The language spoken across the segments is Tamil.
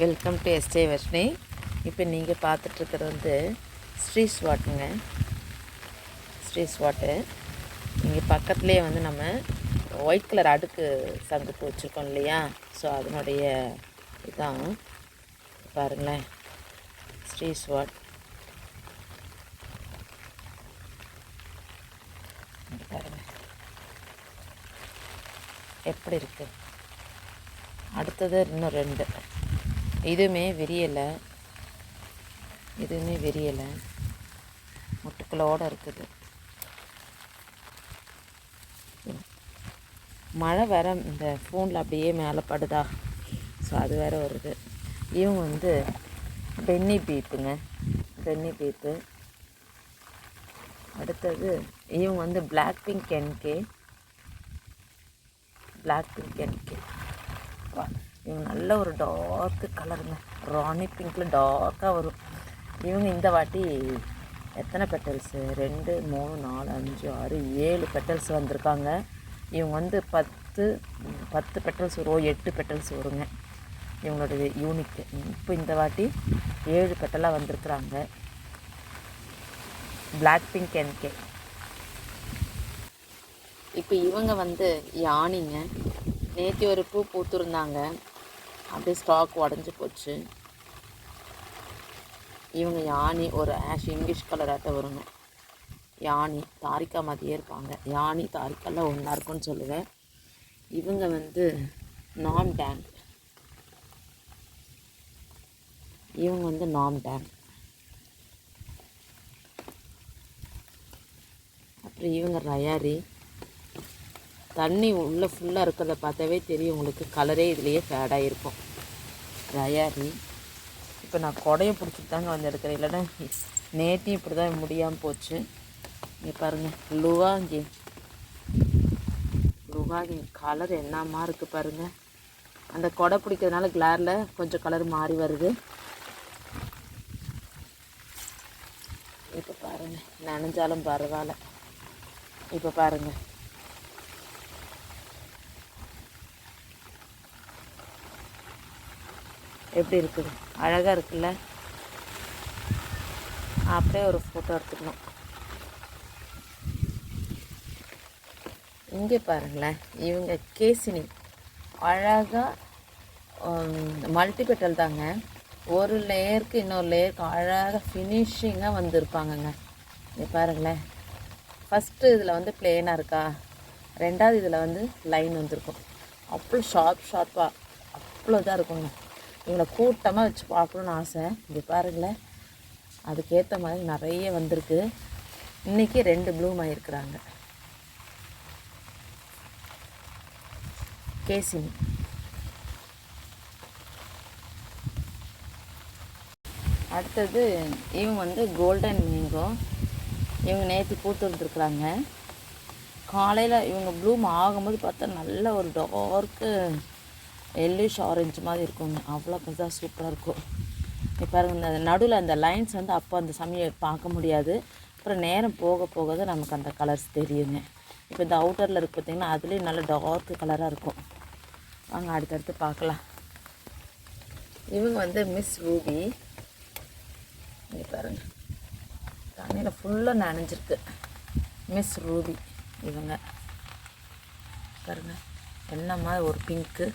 வெல்கம் டு எஸ்டே வர்ஷினி இப்போ நீங்கள் பார்த்துட்ருக்கிறது வந்து ஸ்ரீ ஸ்வாட்டுங்க ஸ்ரீ ஸ்வாட்டு இங்கே பக்கத்துலேயே வந்து நம்ம ஒயிட் கலர் அடுக்கு சங்குப்பு வச்சுருக்கோம் இல்லையா? ஸோ அதனுடைய இதான். பாருங்களேன். ஸ்ரீ ஸ்வாட் பாருங்கள் எப்படி இருக்குது அடுத்தது இன்னும் ரெண்டு. இதுவுமே விரியலை. இதுவுமே விரியலை. முட்டுக்களோடு இருக்குது. மழை வேற இந்த ஃபோனில் அப்படியே மேலே படுதா. ஸோ அது வேறு வருது இவங்க வந்து பென்னி பீப்புங்க பென்னி பீப்பு அடுத்தது இவங்க வந்து பிளாக் பிங்க் என்கே பிளாக் பிங்க் என்கே இவங்க நல்ல ஒரு டார்க்கு கலருங்க ராணி பிங்க்கில் டார்க்காக வரும். இவங்க இந்த வாட்டி எத்தனை பெட்டல்ஸு ரெண்டு மூணு நாலு அஞ்சு ஆறு ஏழு பெட்டல்ஸ் வந்திருக்காங்க. இவங்க வந்து பத்து பத்து பெட்டல்ஸ் வரும். எட்டு பெட்டல்ஸ் வருங்க. இவங்களோட யூனிக்கு இப்போ இந்த வாட்டி ஏழு பெட்டலாக வந்திருக்குறாங்க. பிளாக் பிங்க் என்கே இப்போ இவங்க வந்து யானைங்க. நேற்று ஒரு பூ பூத்துருந்தாங்க. அப்படியே ஸ்டாக் உடஞ்சி போச்சு. இவங்க யானி ஒரு ஆஷ் இங்கிலீஷ் கலராட்ட வருங்க யானி தாரிக்கா மாதிரியே இருப்பாங்க. யானி தாரிக்காலாம் ஒன்றா இருக்கும்னு சொல்லுவேன். இவங்க வந்து நாம் டேங் இவங்க வந்து நாம் டேங் அப்புறம் இவங்க ரயாரி. தண்ணி உள்ளே ஃபுல்லாக இருக்கிறத பார்த்தாவே தெரியும் உங்களுக்கு. கலரே இதுலேயே ஃபேடாக இருக்கும் ரயாரி இப்போ நான் கொடையை பிடிச்சிட்டு தாங்க வந்து எடுக்கிறேன். இல்லைன்னா நேற்றையும் இப்படி தான் முடியாமல் போச்சு. இங்கே பாருங்கள் லுவாங்கி லுவாங்கி கலர் என்னமா இருக்குது பாருங்கள் அந்த கொடை பிடிக்கிறதுனால கிளாரில் கொஞ்சம் கலர் மாறி வருது. இப்போ பாருங்கள் நனைஞ்சாலும் பரவாயில்ல. இப்போ பாருங்கள் எப்படி இருக்குது? அழகாக இருக்குல்ல? அப்படியே ஒரு ஃபோட்டோ எடுத்துக்கணும். இங்கே பாருங்களேன் இவங்க கேசினி. அழகாக மல்டிபெட்டல் தாங்க. ஒரு லேயருக்கு இன்னொரு லேயருக்கு அழகாக ஃபினிஷிங்காக வந்திருப்பாங்கங்க. இங்கே பாருங்களேன். ஃபஸ்ட்டு இதில் வந்து பிளேனாக இருக்கா? ரெண்டாவது இதில் வந்து லைன் வந்திருக்கும். அவ்வளோ ஷார்ப் ஷார்ப்பாக அவ்வளோ இதாக இருக்குங்க. இவங்களை கூட்டமாக வச்சு பார்க்கணுன்னு ஆசை. இங்கே பாருங்களேன். அதுக்கேற்ற மாதிரி நிறைய வந்திருக்கு. இன்றைக்கி ரெண்டு ப்ளூம் ஆகிருக்கிறாங்க கேசினி. அடுத்தது இவங்க வந்து கோல்டன் மேங்கோ இவங்க நேற்று பூத்து வந்துருக்குறாங்க காலையில் இவங்க ப்ளூம் ஆகும்போது பார்த்தா நல்ல ஒரு டார்க்கு எல்லிஷ் ஆரஞ்சு மாதிரி இருக்குங்க. அவ்வளோ பெருசாக சூப்பராக இருக்கும். இப்போ பாருங்க இந்த நடுவில் அந்த லைன்ஸ் வந்து அப்போ அந்த சமயம் பார்க்க முடியாது. அப்புறம் நேரம் போக போக தான் நமக்கு அந்த கலர்ஸ் தெரியுங்க. இப்போ இந்த அவுட்டரில் இருக்கு பார்த்தீங்கன்னா அதுலேயும் நல்ல டார்க் கலராக இருக்கும். வாங்க அடுத்தடுத்து பார்க்கலாம். இவங்க வந்து மிஸ் ரூபி இங்கே பாருங்க. தண்ணியில் ஃபுல்லாக நனைஞ்சிருக்கு. மிஸ் ரூபி இவங்க. பாருங்க என்ன மாதிரி ஒரு பிங்க்கு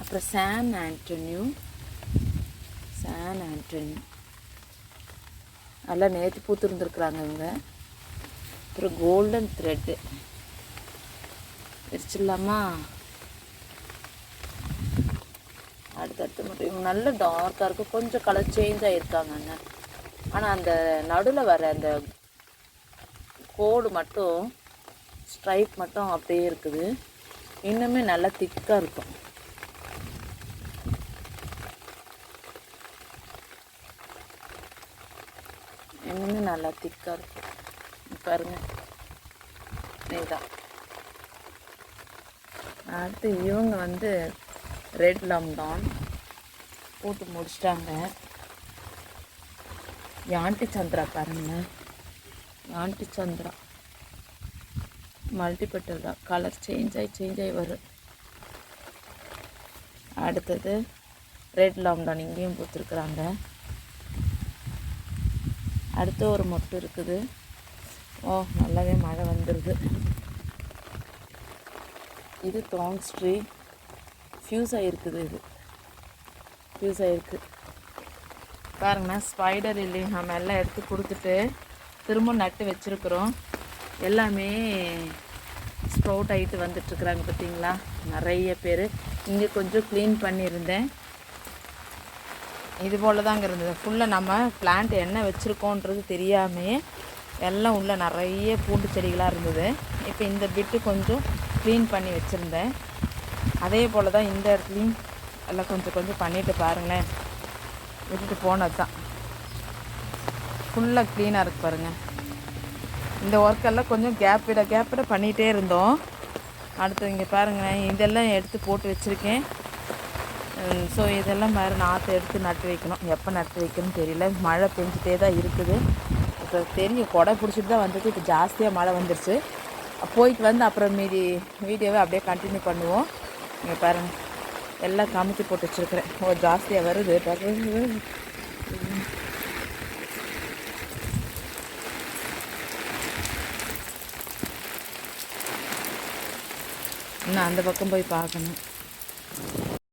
அப்புறம் சான் ஆண்டனியூ சான் ஆண்டனியூ நல்லா நேற்று பூத்துருந்துருக்குறாங்க இவங்க. அப்புறம் கோல்டன் த்ரெட்டு வச்சிடலாமா அடுத்தடுத்து மட்டும் இவங்க நல்ல டார்க்காக இருக்கும். கொஞ்சம் கலர் சேஞ்ச் ஆகிருக்காங்கங்க ஆனால் அந்த நடுவில் வர அந்த கோடு மட்டும் ஸ்ட்ரைப் மட்டும் அப்படியே இருக்குது. இன்னுமே நல்லா திக்காக இருக்கும். இன்னுமே நல்லா திக்காக இருக்கும் பாருங்கள் பாருங்க. இதுதான். அடுத்து இவங்க வந்து ரெட் லம்டான் போட்டு முடிச்சிட்டாங்க. யாண்டி சந்திரா பாருங்க. யாண்டி சந்திரா. மல்டிபட்டல் தான். கலர் சேஞ்ச் ஆகி சேஞ்ச் ஆகி வரும். அடுத்தது ரெட் லாம்டான் இங்கேயும் பூத்துருக்குறாங்க அடுத்து ஒரு மொட்டு இருக்குது. ஓ நல்லாவே மழை வந்துடுது இது தாங்ஸ் ட்ரீ ஃப்யூஸ் ஆகிருக்குது இது. ஃப்யூஸ் ஆகிருக்கு பாருங்கண்ணா ஸ்பைடர் இல்லைங்க நம்ம எல்லாம் எடுத்து கொடுத்துட்டு திரும்ப நட்டு வச்சுருக்குறோம். எல்லாமே ஸ்ப்ரவுட் ஆகிட்டு வந்துட்டுருக்குறாங்க பார்த்தீங்களா? நிறைய பேர். இங்கே கொஞ்சம் க்ளீன் பண்ணியிருந்தேன். இது போல் தாங்க இருந்தது ஃபுல்லாக நம்ம பிளான்ட் என்ன வச்சுருக்கோன்றது தெரியாமே எல்லாம் உள்ள நிறைய பூண்டு செடிகளாக இருந்தது. இப்போ இந்த பிட்டு கொஞ்சம் க்ளீன் பண்ணி வச்சுருந்தேன். அதே போல் தான் இந்த இடத்துலையும் எல்லாம் கொஞ்சம் கொஞ்சம் பண்ணிட்டு பாருங்களேன். விட்டுட்டு போனது தான் ஃபுல்லாக க்ளீனாக இருக்கு பாருங்கள் இந்த ஒர்க்கெல்லாம் கொஞ்சம் கேப் விட கேப் விட பண்ணிகிட்டே இருந்தோம். அடுத்து இங்கே பாருங்களேன் இதெல்லாம் எடுத்து போட்டு வச்சுருக்கேன். ஸோ இதெல்லாம் வேறு நாற்று எடுத்து நட்டு வைக்கணும். எப்போ நட்டு வைக்கணும்னு தெரியல. மழை பெஞ்சிட்டே தான் இருக்குது. இப்போ தெரியும் கொடை பிடிச்சிட்டு தான் வந்தது. இப்போ ஜாஸ்தியாக மழை வந்துருச்சு. போயிட்டு வந்து அப்புறம் மீதி வீடியோவை அப்படியே கண்டினியூ பண்ணுவோம். இங்கே பாருங்கள் எல்லாம் கமுத்தி போட்டு வச்சுருக்கிறேன். ஓ ஜாஸ்தியாக வருது. பாருங்க இன்னும் அந்த பக்கம் போய் பார்க்கணும்.